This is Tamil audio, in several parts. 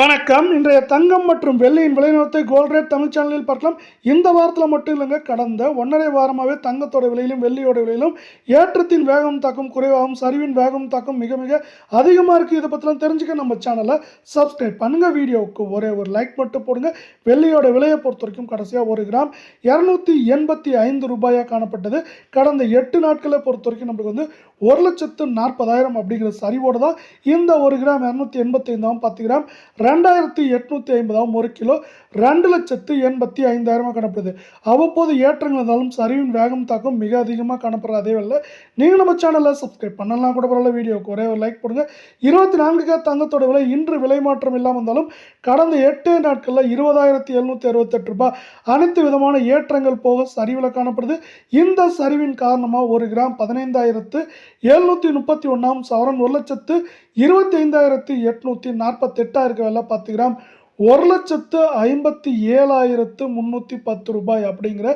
வணக்கம். இன்றைய தங்கம் மற்றும் வெள்ளியின் விலைநிலத்தை கோல்ட் ரேட் தமிழ் சேனலில் பார்க்கலாம். இந்த வாரத்தில் மட்டும் இல்லைங்க கடந்த ஒன்றரை வாரமாகவே தங்கத்தோட விலையிலும் வெள்ளியோட விலையிலும் ஏற்றத்தின் வேகம் தாக்கம் குறைவாகும் சரிவின் வேகம் தாக்கம் மிக மிக அதிகமாக இருக்குது இதை பற்றிலாம் தெரிஞ்சுக்க நம்ம சேனலை சப்ஸ்கிரைப் பண்ணுங்க. வீடியோவுக்கு ஒரே ஒரு லைக் மட்டும் போடுங்க. வெள்ளியோட விலையை பொறுத்த வரைக்கும் கடைசியாக ஒரு கிராம் இரநூத்தி எண்பத்தி ஐந்து ரூபாயாக காணப்பட்டது. கடந்த எட்டு நாட்களை பொறுத்த வரைக்கும் நம்மளுக்கு வந்து ஒரு லட்சத்து நாற்பதாயிரம் அப்படிங்கிற சரிவோடு தான் இந்த ஒரு கிராம் இரநூத்தி எண்பத்தி ஐந்தாம் பத்து கிராம் ரெண்டாயிரத்தி எட்நூற்றி ஐம்பதாகவும் ஒரு கிலோ ரெண்டு லட்சத்து எண்பத்தி ஐந்தாயிரமாக காணப்படுது. அவ்வப்போது ஏற்றங்கள் இருந்தாலும் சரிவின் வேகம் தாக்கம் மிக அதிகமாக காணப்படுற அதே வேலை நீங்கள் நம்ம சேனலை சப்ஸ்கிரைப் பண்ணலாம் கூட பரவாயில்ல வீடியோக்கு ஒரே ஒரு லைக் போடுங்க. இருபத்தி நான்கு தங்கத்தோட விலை இன்று விலை மாற்றம் இல்லாமல் இருந்தாலும் கடந்த எட்டு நாட்களில் இருபதாயிரத்தி எழுநூற்றி அறுபத்தெட்டு ரூபாய். அனைத்து விதமான ஏற்றங்கள் போக சரிவில் காணப்படுது. இந்த சரிவின் காரணமாக ஒரு கிராம் பதினைந்தாயிரத்து எழுநூற்றி முப்பத்தி ஒன்றாம் சவரன் ஒரு லட்சத்து இருபத்தி ஐந்தாயிரத்து எட்நூற்றி நாற்பத்தெட்டாக இருக்க விலை பத்து கிராம் ஒரு லட்சத்து ஐம்பத்தி ஏழாயிரத்து முந்நூற்றி பத்து ரூபாய் அப்படிங்கிற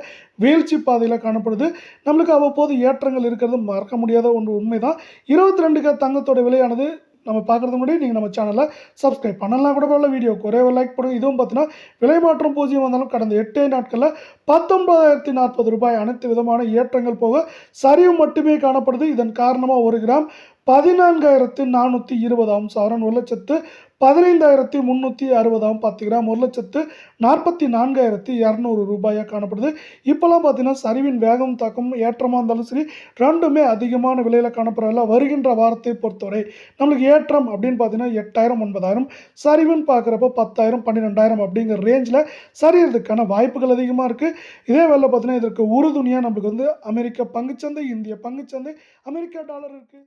வீழ்ச்சி பாதையில் காணப்படுது. நம்மளுக்கு அவ்வப்போது ஏற்றங்கள் இருக்கிறது மறக்க முடியாத ஒன்று உண்மைதான். இருபத்தி ரெண்டுக்கு தங்கத்தோட விலையானது நம்ம பார்க்குறது முன்னாடி நீங்கள் நம்ம சேனலை சப்ஸ்கிரைப் பண்ணலாம். கூட பரவாயில்ல வீடியோ ஒரே ஒரு லைக் பண்ணுங்கள் இதுவும் பார்த்தீங்கன்னா விலை மாற்றம் பூஜ்ஜியம் வந்தாலும் கடந்த எட்டே நாட்களில் பத்தொன்பதாயிரத்தி நாற்பது ரூபாய் அனைத்து விதமான ஏற்றங்கள் போக சரிவு மட்டுமே காணப்படுது. இதன் காரணமாக ஒரு கிராம் பதினான்காயிரத்து நானூற்றி இருபதாம் சவரன் ஒரு லட்சத்து பதினைந்தாயிரத்தி முந்நூற்றி அறுபதாம் பத்து ஒரு லட்சத்து நாற்பத்தி நான்காயிரத்தி இரநூறு ரூபாயாக காணப்படுது. இப்போல்லாம் பார்த்தீங்கன்னா சரிவின் வேகம் தாக்கம் ஏற்றமாக இருந்தாலும் சரி ரெண்டுமே அதிகமான விலையில் காணப்படுறதில்ல வருகின்ற வாரத்தை பொறுத்தவரை நம்மளுக்கு ஏற்றம் அப்படின்னு பார்த்தீங்கன்னா எட்டாயிரம் ஒன்பதாயிரம். சரிவுன்னு பார்க்குறப்ப பத்தாயிரம் பன்னிரெண்டாயிரம் அப்படிங்கிற ரேஞ்சில் சரியறதுக்கான வாய்ப்புகள் அதிகமாக இருக்குது இதே வேலை பார்த்தீங்கன்னா இதற்கு உறுதுணையாக நம்மளுக்கு வந்து அமெரிக்க பங்குச்சந்தை இந்திய பங்குச்சந்தை அமெரிக்கா டாலர் இருக்குது